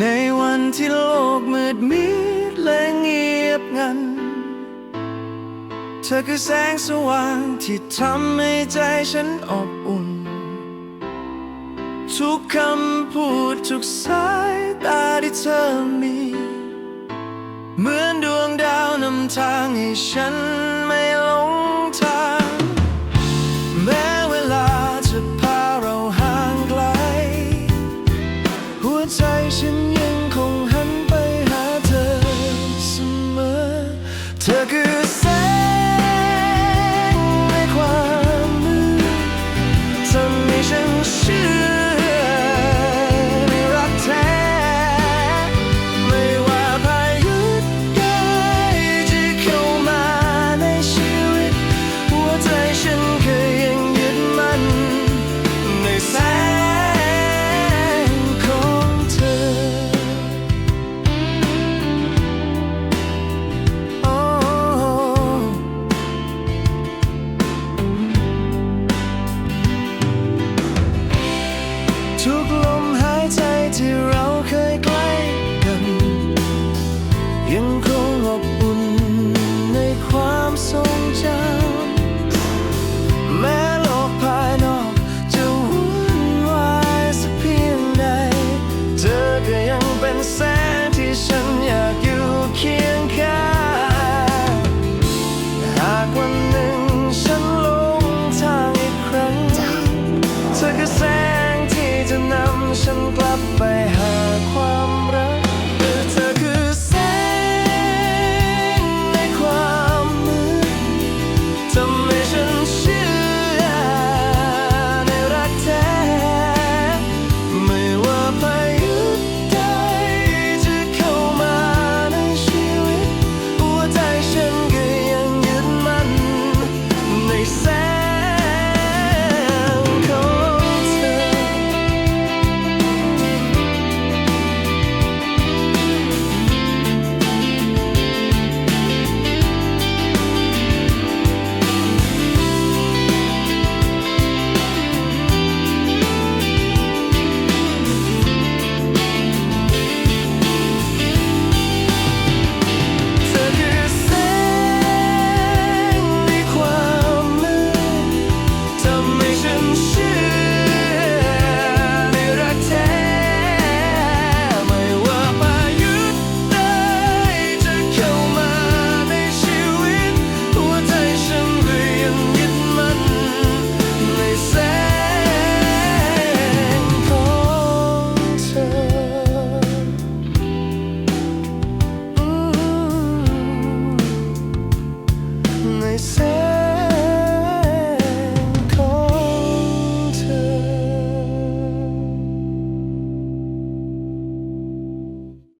ในวันที่โลกมืดมิดและเงียบงัน เธอคือแสงสว่างที่ทำให้ใจฉันอบอุ่น ทุกคำพูดทุกสายตาที่เธอมี เหมือนดวงดาวนำทางให้ฉันไม่ ทุกลมหายใจที่เราเคยใกล้กัน ยังคงอบอุ่นในความทรงจำ